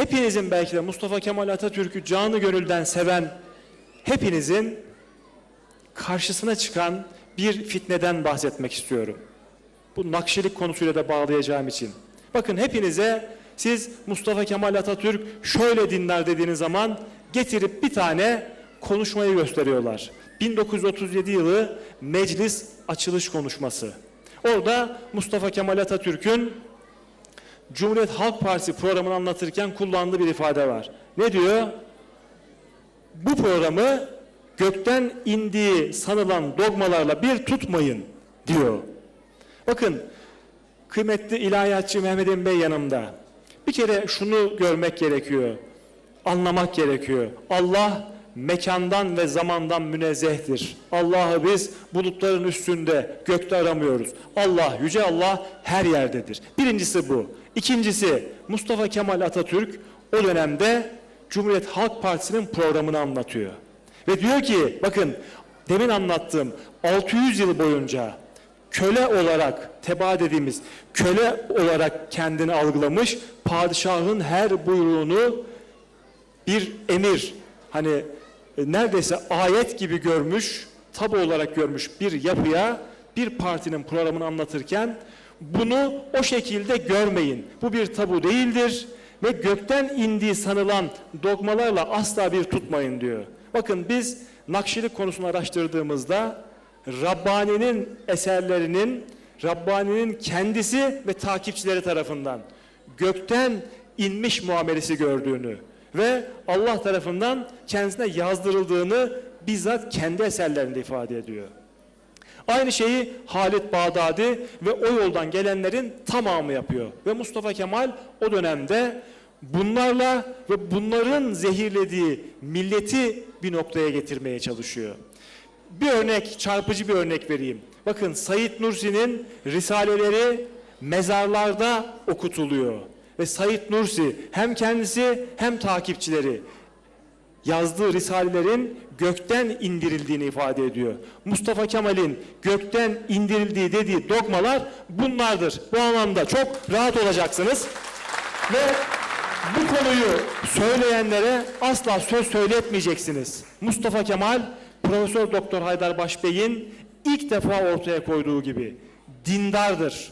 hepinizin belki de Mustafa Kemal Atatürk'ü canı gönülden seven hepinizin karşısına çıkan bir fitneden bahsetmek istiyorum. Bu nakşilik konusuyla da bağlayacağım için. Bakın hepinize siz Mustafa Kemal Atatürk şöyle dinler dediğiniz zaman getirip bir tane konuşmayı gösteriyorlar. 1937 yılı meclis açılış konuşması. Orada Mustafa Kemal Atatürk'ün Cumhuriyet Halk Partisi programını anlatırken kullandığı bir ifade var. Ne diyor? Bu programı gökten indiği sanılan dogmalarla bir tutmayın diyor. Bakın kıymetli ilahiyatçı Mehmet Emin Bey yanımda. Bir kere şunu görmek gerekiyor. Anlamak gerekiyor. Allah mekandan ve zamandan münezzehtir. Allah'ı biz bulutların üstünde, gökte aramıyoruz. Allah, Yüce Allah her yerdedir. Birincisi bu. İkincisi Mustafa Kemal Atatürk o dönemde Cumhuriyet Halk Partisi'nin programını anlatıyor. Ve diyor ki bakın demin anlattığım 600 yıl boyunca köle olarak teba dediğimiz köle olarak kendini algılamış padişahın her buyruğunu bir emir hani neredeyse ayet gibi görmüş tabu olarak görmüş bir yapıya bir partinin programını anlatırken bunu o şekilde görmeyin. Bu bir tabu değildir ve gökten indiği sanılan dogmalarla asla bir tutmayın diyor. Bakın biz Nakşilik konusunu araştırdığımızda Rabbani'nin eserlerinin Rabbani'nin kendisi ve takipçileri tarafından gökten inmiş muamelesi gördüğünü ve Allah tarafından kendisine yazdırıldığını bizzat kendi eserlerinde ifade ediyor. Aynı şeyi Halit Bağdadi ve o yoldan gelenlerin tamamı yapıyor. Ve Mustafa Kemal o dönemde bunlarla ve bunların zehirlediği milleti bir noktaya getirmeye çalışıyor. Bir örnek, çarpıcı bir örnek vereyim. Bakın Said Nursi'nin risaleleri mezarlarda okutuluyor. Ve Said Nursi hem kendisi hem takipçileri yazdığı risalelerin gökten indirildiğini ifade ediyor. Mustafa Kemal'in gökten indirildiği dediği dogmalar bunlardır. Bu anlamda çok rahat olacaksınız. Ve bu konuyu söyleyenlere asla söz söyletmeyeceksiniz. Mustafa Kemal, Profesör Doktor Haydar Başbey'in ilk defa ortaya koyduğu gibi dindardır.